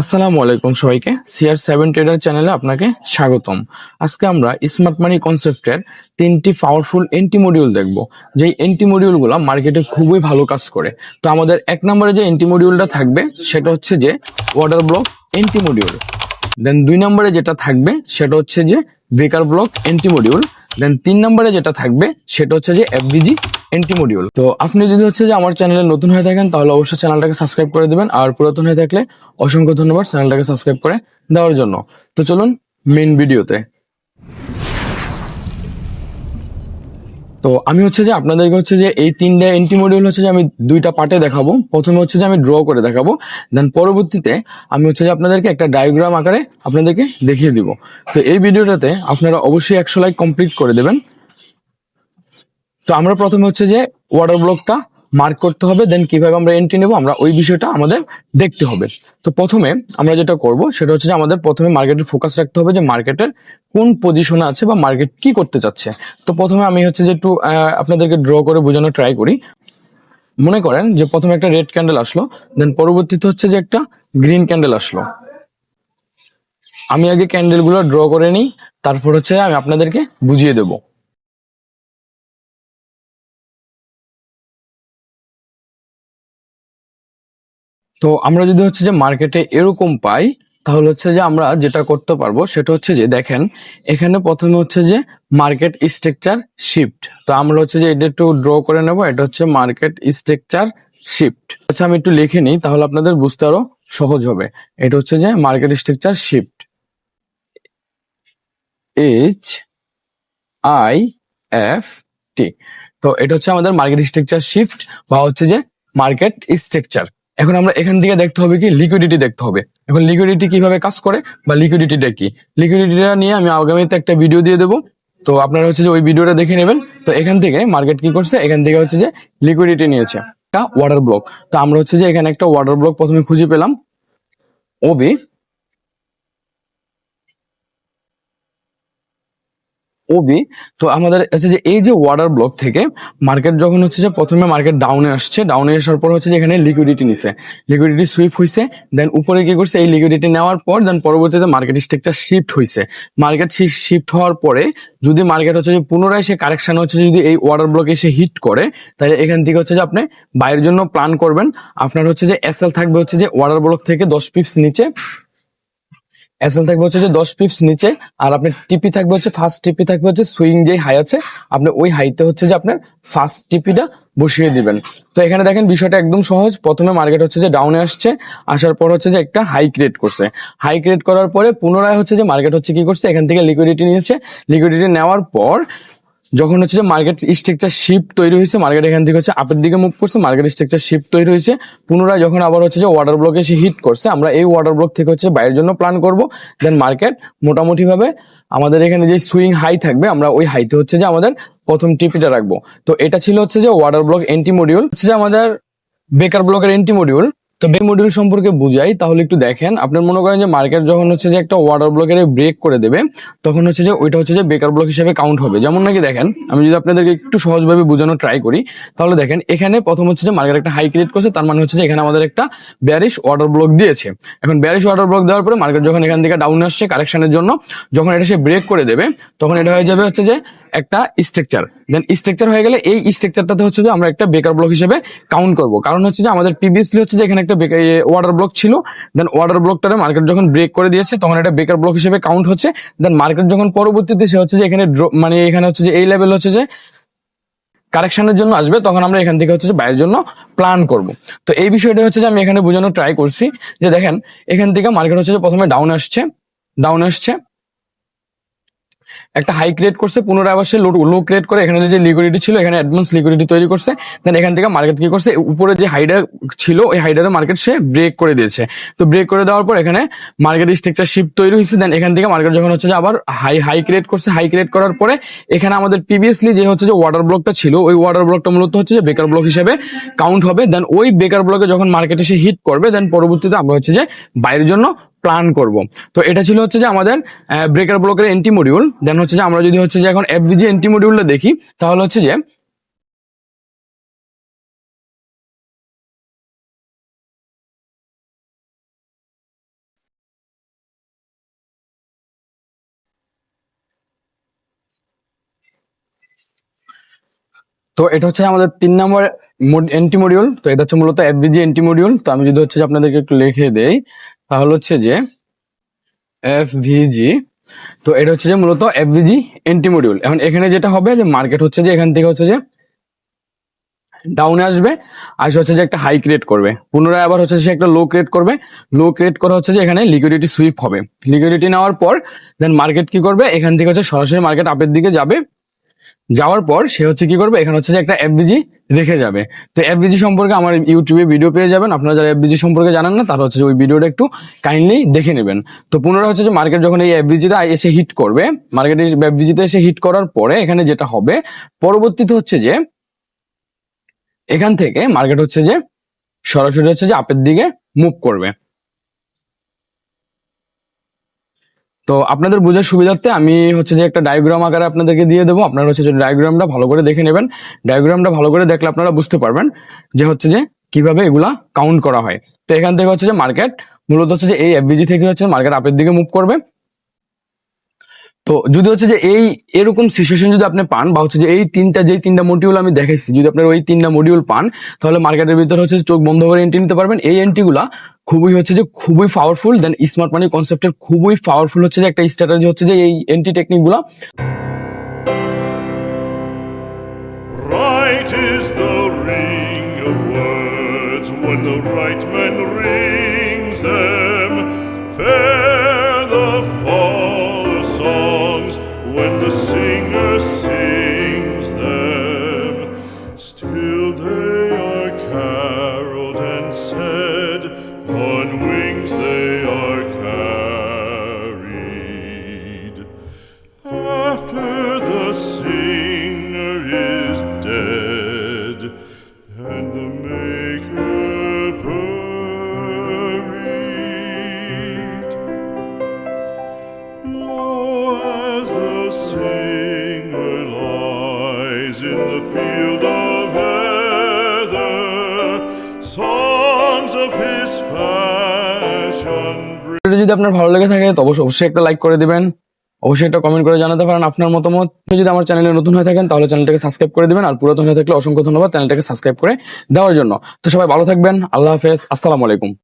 আসসালামু আলাইকুম সবাইকে। সিআর সেভেন ট্রেডার চ্যানেলে আপনাকে স্বাগতম। আজকে আমরা স্মার্ট মানি কনসেপ্টের তিনটি পাওয়ারফুল এন্টি মডিউল দেখব। যেই এন্টি মডিউলগুলো মার্কেটে খুবই ভালো কাজ করে। তো আমাদের এক নম্বরে যে এন্টি মডিউলটা থাকবে, সেটা হচ্ছে যে order block entry module then দুই নম্বরে যেটা থাকবে, সেটা হচ্ছে যে breaker block entry module then তিন নম্বরে যেটা থাকবে, সেটা হচ্ছে যে এফবিজি এন্টি মডিউল। তো আপনি যদি হচ্ছে যে আমার চ্যানেলে নতুন হয়ে থাকেন, তাহলে অবশ্যই চ্যানেলটাকে সাবস্ক্রাইব করে দেবেন। আর পুরাতন হয়ে থাকলে অসংখ্য ধন্যবাদ চ্যানেলটাকে সাবস্ক্রাইব করে দেওয়ার জন্য। তো চলুন মেন ভিডিওতে তো আমি হচ্ছে যে আপনাদেরকে হচ্ছে যে এই তিনটা এন্টি মডিউল হচ্ছে যে আমি দুইটা পার্টে দেখাবো। প্রথমে হচ্ছে যে আমি ড্র করে দেখাবো। দেন পরবর্তীতে আমি হচ্ছে যে আপনাদেরকে একটা ডায়াগ্রাম আকারে আপনাদেরকে দেখিয়ে দিব। তো এই ভিডিওটাতে আপনারা অবশ্যই একশো লাইক কমপ্লিট করে দেবেন। তো আমরা প্রথমে হচ্ছে যে ওয়াটার ব্লকটা মার্ক করতে হবে দেন কীভাবে আমরা এন্ট্রি নেব, আমরা ওই বিষয়টা আমাদের দেখতে হবে। তো প্রথমে আমরা যেটা করব, সেটা হচ্ছে যে আমাদের প্রথমে মার্কেটের ফোকাস রাখতে হবে যে মার্কেটের কোন পজিশনে আছে বা মার্কেট কি করতে চাচ্ছে। তো প্রথমে আমি হচ্ছে যে একটু আপনাদেরকে ড্র করে বোঝানোর ট্রাই করি। মনে করেন যে প্রথমে একটা রেড ক্যান্ডেল আসলো দেন পরবর্তীতে হচ্ছে যে একটা গ্রিন ক্যান্ডেল আসলো। আমি আগে ক্যান্ডেলগুলো ড্র করে নিই, তারপর হচ্ছে আমি আপনাদেরকে বুঝিয়ে দেবো। তো আমরা যদি হচ্ছে যে মার্কেটে এরকম পাই, তাহলে হচ্ছে যে আমরা যেটা করতে পারব সেটা হচ্ছে যে দেখেন, এখানে প্রথমে হচ্ছে যে মার্কেট স্ট্রাকচার শিফট তো আমরা হচ্ছে যে এটা একটু ড্র করে নেব, এটা হচ্ছে মার্কেট স্ট্রাকচার শিফট আচ্ছা আমি একটু লিখে নিই, তাহলে আপনাদের বুঝতে আরও সহজ হবে। এটা হচ্ছে যে market structure shift H I F T তো এটা হচ্ছে আমাদের মার্কেট স্ট্রাকচার শিফট বা হচ্ছে যে মার্কেট স্ট্রাকচার এখন আমরা এখান থেকে দেখতে হবে কি লিকুইডিটি দেখতে হবে। এখন লিকুইডিটি কীভাবে কাজ করে বা লিকুইডিটিটা কি? লিকুইডিটিটা নিয়ে আমি আগামীতে একটা ভিডিও দিয়ে দেবো। তো আপনারা হচ্ছে যে ওই ভিডিওটা দেখে নেবেন। তো এখান থেকে মার্কেট কি করছে? এখান থেকে হচ্ছে যে লিকুইডিটি নিয়েছে। ওয়াটার ব্লক তো আমরা হচ্ছে যে এখানে একটা ওয়াটার ব্লক প্রথমে খুঁজে পেলাম। ওবি ওবি, তো আমাদের হচ্ছে যে এই যে ওয়াটার ব্লক থেকে মার্কেট যখন হচ্ছে যে প্রথমে মার্কেট ডাউনে আসছে ডাউনে আসার পর হচ্ছে যে এখানে লিকুইডিটি নিছে। লিকুইডিটি সুইপ হয়েছে দেন উপরে কি করছে? এই লিকুইডিটি নেওয়ার পর দেন পরবর্তীতে মার্কেট স্ট্রাকচার শিফট হয়েছে মার্কেট শিফট হওয়ার পরে যদি মার্কেট হচ্ছে যে পুনরায় সে কারেকশন হচ্ছে, যদি এই ওয়াটার ব্লকে এসে হিট করে, তাহলে এখান থেকে হচ্ছে যে আপনি বাইরের জন্য প্ল্যান করবেন। আপনার হচ্ছে যে এসএল থাকবে হচ্ছে যে ওয়াটার ব্লক থেকে দশ পিপস নিচে এসএল থাকবে হচ্ছে যে দশ পিপস নিচে, আর আপনার টিপি থাকবে হচ্ছে ফার্স্ট টিপি থাকবে হচ্ছে সুইং যে হাই আছে, আপনি ওই হাইতে হচ্ছে যে আপনার ফার্স্ট টিপিটা বসিয়ে দিবেন। তো এখানে দেখেন বিষয়টা একদম সহজ। প্রথমে মার্কেট হচ্ছে যে ডাউনে আসছে, আসার পর হচ্ছে যে একটা হাই ক্রিয়েট করছে। হাই ক্রিয়েট করার পরে পুনরায় হচ্ছে যে মার্কেট হচ্ছে কি করছে, এখান থেকে লিকুইডিটি নিয়েছে। লিকুইডিটি নেওয়ার পর যখন হচ্ছে যে মার্কেট স্ট্রাকচার শিফট তৈরি হয়েছে মার্কেট এখান থেকে হচ্ছে আপের দিকে মুভ করছে মার্কেট স্ট্রাকচার শিফট তৈরি হয়েছে, পুনরায় যখন আবার হচ্ছে যে ওয়াটার ব্লকে এসে হিট করছে, আমরা এই ওয়াটার ব্লক থেকে হচ্ছে বাইরের জন্য প্ল্যান করব। দেন মার্কেট মোটামুটি ভাবে আমাদের এখানে যে সুইং হাই থাকবে, আমরা ওই হাইতে হচ্ছে যে আমাদের প্রথম টিপিটা রাখব। তো এটা ছিল হচ্ছে যে ওয়াটার ব্লক এন্টি মডিউল হচ্ছে যে আমাদের বেকার ব্লকের এন্টি মডিউল তো বে মডিউল সম্পর্কে বুঝাই, তাহলে একটু দেখেন। আপনার মনে করেন যে মার্কেট যখন হচ্ছে যে একটা ওয়াটার ব্লকের ব্রেক করে দেবে, তখন হচ্ছে যে ওইটা হচ্ছে যে বেকার ব্লক হিসেবে কাউন্ট হবে। যেমন নাকি দেখেন, আমি যদি আপনাদেরকে একটু সহজভাবে বোঝানোর ট্রাই করি, তাহলে দেখেন এখানে প্রথম হচ্ছে যে মার্কেট একটা হাই ক্রিয়েট করছে, তার মানে হচ্ছে যে এখানে আমাদের একটা ব্যারিশ ওয়াটার ব্লক দিয়েছে। এখন ব্যারিশ ওয়াটার ব্লক দেওয়ার পরে মার্কেট যখন এখান থেকে ডাউন আসছে কারেকশনের জন্য, যখন এটা সে ব্রেক করে দেবে, তখন এটা হয়ে যাবে হচ্ছে যে একটা স্ট্রাকচার দেন স্ট্রাকচার হয়ে গেলে এই স্ট্রাকচারটাতে হচ্ছে যে আমরা একটা বেকার ব্লক হিসেবে কাউন্ট করব। কারণ হচ্ছে যে আমাদের প্রিভিয়াসলি হচ্ছে যে এখানে একটা ওয়াটার ব্লক ছিল। দেন ওয়াটার ব্লকটারে মার্কেট যখন ব্রেক করে দিয়েছে, তখন এটা বেকার ব্লক হিসেবে কাউন্ট হচ্ছে। দেন মার্কেট যখন পরবর্তীতে সে হচ্ছে যে এখানে মানে এখানে হচ্ছে যে এই লেভেল হচ্ছে যে কারেকশনের জন্য আসবে, তখন আমরা এখান থেকে হচ্ছে যে বাইরের জন্য প্ল্যান করব। তো এই বিষয়টা হচ্ছে যে আমি এখানে বোঝানোর ট্রাই করছি। যে দেখেন, এখান থেকে মার্কেট হচ্ছে যে প্রথমে ডাউন আসছে ডাউন আসছে। একটা হাই ক্রিয়েট করছে, পুনরায় আবার সে লো ক্রিয়েট করে এখানে যে লিকুইডিটি ছিল, এখানে অ্যাডভান্স লিকুইডিটি তৈরি করছে। দেন এখান থেকে মার্কেট কি করছে উপরে যে হাইডার ছিল, ওই হাইডারের মার্কেট সে ব্রেক করে দিয়েছে। তো ব্রেক করে দেওয়ার পর এখানে মার্কেট স্ট্রাকচার শিফট তৈরি হয়েছে দেন এখান থেকে মার্কেট যখন হচ্ছে যে আবার হাই হাই ক্রিয়েট করছে হাই ক্রিয়েট করার পরে এখানে আমাদের প্রিভিয়াসলি যে হচ্ছে যে ওয়াটার ব্লকটা ছিল, ওই ওয়াটার ব্লকটা মূলত হচ্ছে যে বেকার ব্লক হিসেবে কাউন্ট হবে। দেন ওই বেকার ব্লকে যখন মার্কেটে সে হিট করবে দেন পরবর্তীতে আমরা হচ্ছে যে বাইরের জন্য প্ল্যান করব। তো এটা ছিল হচ্ছে যে আমাদের ব্রেকার ব্লকের এন্টি মডিউল দেন হচ্ছে যে আমরা যদি হচ্ছে যে এখন এফবিজি এন্টি মডিউলটা দেখি, তাহলে হচ্ছে যে তো এটা হচ্ছে আমাদের তিন নম্বর এন্টি মডিউল তো এটা হচ্ছে মূলত এফবিজি এন্টি মডিউল তো আমি যদি হচ্ছে আপনাদেরকে একটু লিখে দেই, তাহলে হচ্ছে যে এফভিজি তো এটা হচ্ছে যে মূলত এফবিজি এন্টি মডিউল এখন এখানে যেটা হবে যে মার্কেট হচ্ছে যে এখান থেকে হচ্ছে যে ডাউনে আসবে, আর হচ্ছে যে একটা হাই ক্রিয়েট করবে। পুনরায় আবার হচ্ছে সে একটা লো ক্রিয়েট করবে। লো ক্রিয়েট করা হচ্ছে যে এখানে লিকুইডিটি সুইপ হবে। লিকুইডিটি নেওয়ার পর দেন মার্কেট কি করবে? এখান থেকে হচ্ছে সরাসরি মার্কেট আপের দিকে যাবে। যাওয়ার পর সে হচ্ছে কি করবে? এখানে হচ্ছে যে একটা এফবিজি রেখে যাবে। তো এফবিজি সম্পর্কে আমার ইউটিউবে ভিডিও পেয়ে যাবেন। আপনারা যারা এফবিজি সম্পর্কে জানেন না, তারা হচ্ছে যে ওই ভিডিওটা একটু কাইন্ডলি দেখে নেবেন। তো পুনরায় হচ্ছে যে মার্কেট যখন এই এফবিজিতে এসে হিট করবে মার্কেটে এফবিজিতে এসে হিট করার পরে এখানে যেটা হবে, পরবর্তীতে হচ্ছে যে এখান থেকে মার্কেট হচ্ছে যে সরাসরি হচ্ছে যে আপের দিকে মুভ করবে। তো আপনাদের বোঝার সুবিধার্থে আমি হচ্ছে যে একটা ডায়াগ্রাম আকারে আপনাদেরকে দিয়ে দেবো। আপনারা হচ্ছে যে ডায়াগ্রামটা ভালো করে দেখে নেবেন। ডায়াগ্রামটা ভালো করে দেখলে আপনারা বুঝতে পারবেন যে হচ্ছে যে কীভাবে এগুলা কাউন্ট করা হয়। তো এখান থেকে হচ্ছে যে মার্কেট মূলত হচ্ছে যে এই এফবিজি থেকে হচ্ছে মার্কেট আপের দিকে মুভ করবে। তো যদি হচ্ছে যে এই এরকম সিচুয়েশন যদি আপনি পান বা হচ্ছে যে এই তিনটা, যেই তিনটা মডিউল আমি দেখাইছি, যদি আপনার ওই তিনটা মডিউল পান, তাহলে মার্কেটের ভিতরে হচ্ছে চোখ বন্ধ করে এন্ট্রি নিতে পারবেন। এই এন্ট্রিগুলা খুবই হচ্ছে যে খুবই পাওয়ারফুল দেন স্মার্ট মানি কনসেপ্টের খুবই পাওয়ারফুল হচ্ছে যে একটা স্ট্র্যাটেজি হচ্ছে যে এই এন্ট্রি টেকনিকগুলা। Right is the ring of words when the right man field of heather, songs of his fashion যদি আপনার ভালো লেগে থাকে তো অবশ্যই অবশ্যই একটা লাইক করে দিবেন। অবশ্যই একটা কমেন্ট করে জানাতে পারেন আপনার মতামত। যদি আমার চ্যানেলে নতুন হয়ে থাকেন তাহলে চ্যানেলটাকে সাবস্ক্রাইব করে দিবেন। আর পুরাতন হয়ে থাকলে অসংখ্য ধন্যবাদ চ্যানেলটাকে সাবস্ক্রাইব করে দেওয়ার জন্য। তো সবাই ভালো থাকবেন। আল্লাহ হাফেজ। আসসালামু আলাইকুম।